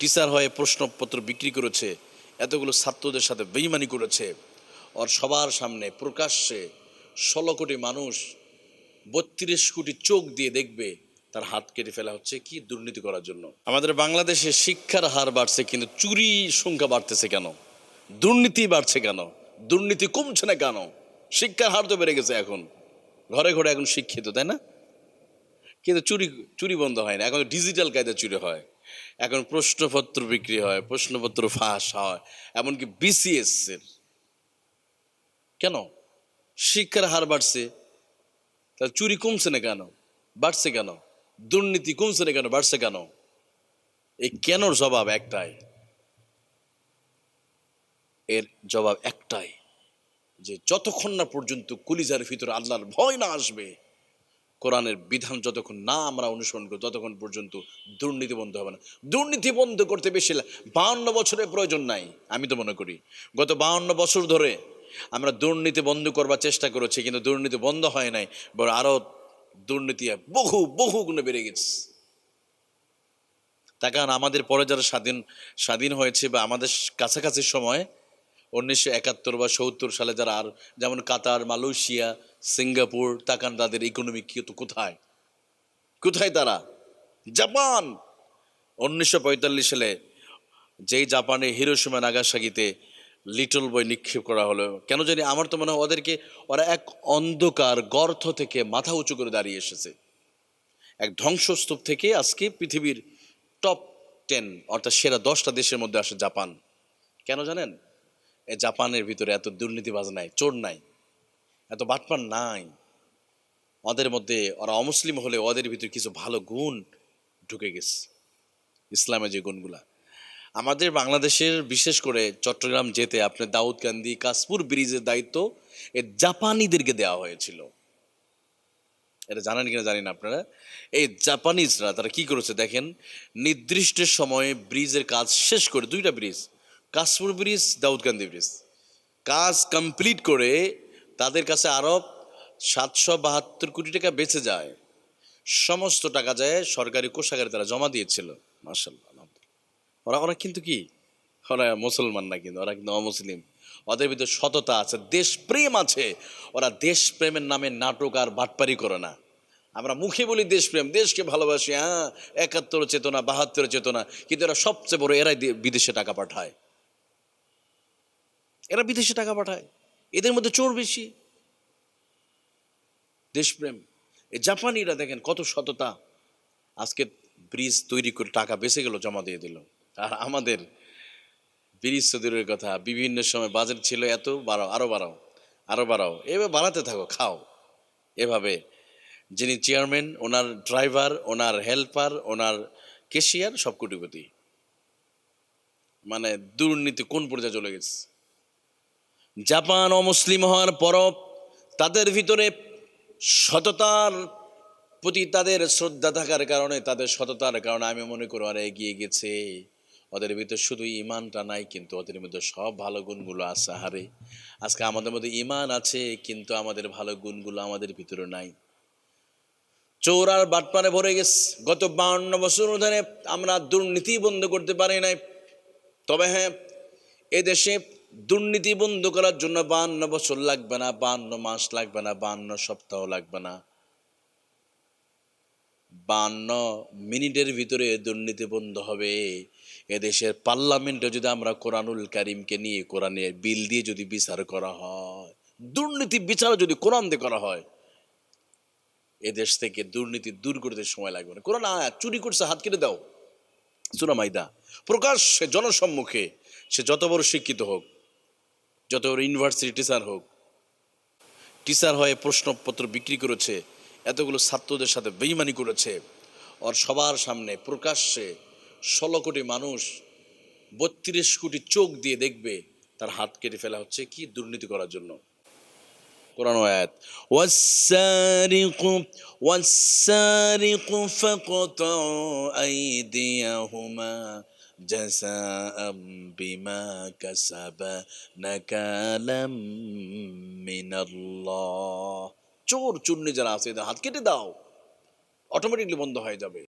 Teacher হয়ে প্রশ্নপত্র বিক্রি করেছে, এতগুলো ছাত্রদের সাথে বেইমানি করেছে ওর সবার সামনে প্রকাশ্যে ষোলো কোটি মানুষ বত্রিশ কোটি চোখ দিয়ে দেখবে তার হাত কেটে ফেলা হচ্ছে কি দুর্নীতি করার জন্য। আমাদের বাংলাদেশে শিক্ষার হার বাড়ছে, কিন্তু চুরি সংখ্যা বাড়তেছে কেন? দুর্নীতি বাড়ছে কেন? দুর্নীতি কমছে না কেন? শিক্ষার হার তো বেড়ে গেছে এখন। ঘরে ঘরে এখন শিক্ষিত, তাই না? কিন্তু চুরি চুরি বন্ধ হয় না, এখন ডিজিটাল কায়দা চুরি হয়। এখন প্রশ্নপত্র বিক্রি হয়, প্রশ্নপত্র ফাঁস হয়, এমনকি বিসিএস এর। কেন? শিক্ষার হার বাড়ছে। তাহলে চুরি কমছে না কেন? বাড়ছে কেন? দুর্নীতি কমছে না কেন? বাড়ছে কেন? এই কেনর জবাব একটাই? এর জবাব একটাই যে যতক্ষণ না পর্যন্ত কলিজার ভিতরে আল্লাহর ভয় না আসবে কোরআনের বিধান যতক্ষণ না আমরা অনুসরণ করি, ততক্ষণ পর্যন্ত দুর্নীতি বন্ধ হবে না। দুর্নীতি বন্ধ করতে বেশি বাউন্ন বছরের প্রয়োজন নাই, আমি তো মনে করি। গত বাউন্ন বছর ধরে আমরা দুর্নীতি বন্ধ করবার চেষ্টা করেছি, কিন্তু দুর্নীতি বন্ধ হয় নাই, বরং আরও দুর্নীতি বহু বহু গুণে বেড়ে গেছে। তার কারণ আমাদের পরে যারা স্বাধীন স্বাধীন হয়েছে বা আমাদের কাছাকাছি সময়, উনিশশো একাত্তর বা সত্তর সালে যারা আর, যেমন কাতার, মালয়েশিয়া সিঙ্গাপুর, তাকান তাদের ইকোনমি তো কোথায়? কোথায় তারা? জাপান! উনিশশো পঁয়তাল্লিশ সালে যেই জাপানে হিরোসীমা নাগাসাগিতে লিটল বয় নিক্ষেপ করা হলো, কেন জানি আমার তো মনে হয় ওদেরকে ওরা এক অন্ধকার গর্থ থেকে মাথা উঁচু করে দাঁড়িয়ে এসেছে। এক ধ্বংসস্তূপ থেকে আজকে পৃথিবীর টপ টেন অর্থাৎ সেরা দশটা দেশের মধ্যে আসে জাপান। কেন জানেন? এ জাপানের ভিতরে এত দুর্নীতিবাজ নাই, চোর নাই। এত বাটপান নাই। ওদের মধ্যে ওরা অমুসলিম হলে ওদের ভিতরে কিছু ভালো গুণ ঢুকে গেছে ইসলামের যে গুণগুলা। আমাদের বাংলাদেশের বিশেষ করে চট্টগ্রাম যেতে আপনার দাউদকান্দি কাশপুর ব্রিজের দায়িত্ব এ জাপানিদেরকে দেওয়া হয়েছিল। এটা জানেন কিনা জানি না আপনারা? এই জাপানিজরা তারা কি করেছে দেখেন? নির্দিষ্ট সময়ে ব্রিজের কাজ শেষ করে দুইটা bridge, Kashpur bridge Daudkandi bridge. কাজ কমপ্লিট করে তাদের কাছে আরব সাতশো বাহাত্তর কোটি টাকা বেঁচে যায়। সমস্ত টাকা যায় সরকারি কোষাগারে তারা জমা দিয়েছিল। মার্শাল্লাহ ওরা ওরা কিন্তু কি? ওরা মুসলমান না কিন্তু, ওরা কিন্তু অমুসলিম। ওদের ভিতরে সততা আছে, দেশপ্রেম আছে। ওরা দেশপ্রেমের নামে নাটক আর বাটপারি করে না। আমরা মুখে বলি দেশপ্রেম, দেশকে ভালোবাসি হ্যাঁ একাত্তর চেতনা বাহাত্তর চেতনা। কিন্তু এরা সবচেয়ে বড়, এরাই বিদেশে টাকা পাঠায়। এরা বিদেশে টাকা পাঠায়। এদের মধ্যে চোর বেশি। দেশপ্রেম। জাপানিরা দেখেন কত সততা। আজকে ব্রিজ তৈরি করে টাকা বেঁচে গেল, জমা দিয়ে দিল। আর আমাদের ব্রিজ তো কথা, বিভিন্ন সময় বাজেট ছিল এত, বাড়াও আরও বাড়াও আরও বাড়াও। এভাবে বাড়াতে থাকো, খাও। এভাবে যিনি চেয়ারম্যান, ওনার ড্রাইভার, ওনার হেল্পার, ওনার কেশিয়ার সব কোটিপতি। মানে দুর্নীতি কোন পর্যায়ে চলে গেছে? জাপান অমুসলিম হওয়ার পরও তাদের ভিতরে সততার প্রতি তাদের শ্রদ্ধা থাকার কারণে, তাদের সততার কারণে আমি মনে করি ওরা এগিয়ে গেছে। ওদের ভিতরে শুধু ইমানটা নাই, কিন্তু ওদের মধ্যে সব ভালো গুণগুলো আছে। হারে আজকে আমাদের মধ্যে ইমান আছে, কিন্তু আমাদের ভালো গুণগুলো আমাদের ভিতরে নাই। চোর আর বাটপারে ভরে গেছে। গত বাউন্ন বছর ধরে আমরা দুর্নীতি বন্ধ করতে পারি নাই। তবে হ্যাঁ এদেশে দুর্নীতি বন্ধ করার জন্য বাহান্ন বছর লাগবে না বাহান্ন মাস লাগবে না বাহান্ন সপ্তাহ লাগবে না। বান্ন মিনিটের ভিতরে দুর্নীতি বন্ধ হবে। এদেশের পার্লামেন্টে যদি আমরা কোরআনুল কারিমকে নিয়ে কোরআনের বিল দিয়ে যদি বিচার করা হয়, দুর্নীতি বিচার যদি কোরআন দিয়ে করা হয়, এদেশ থেকে দুর্নীতি দূর করতে সময় লাগবে না। কোরআন চুরি করছে, হাত কেটে দাও। সুরা মাইদা, প্রকাশ্যে, জনসম্মুখে সে যত বড় শিক্ষিত হোক যত বড় ইউনিভার্সিটি টিচার হোক টিচার হয়ে প্রশ্নপত্র বিক্রি করেছে এতগুলো ছাত্রদের সাথে বেইমানি করেছে ওর সবার সামনে প্রকাশ্যে ষোলো কোটি মানুষ বত্রিশ কোটি চোখ দিয়ে দেখবে তার হাত কেটে ফেলা হচ্ছে কি দুর্নীতি করার জন্য কোরআন আয়াত والسارق والسارق فاقطعوا أيديهما جزاء بما كسبا نكالا من الله চোর চুন্নি যারা আছে এদের হাত কেটে দাও অটোমেটিকলি বন্ধ হয়ে যাবে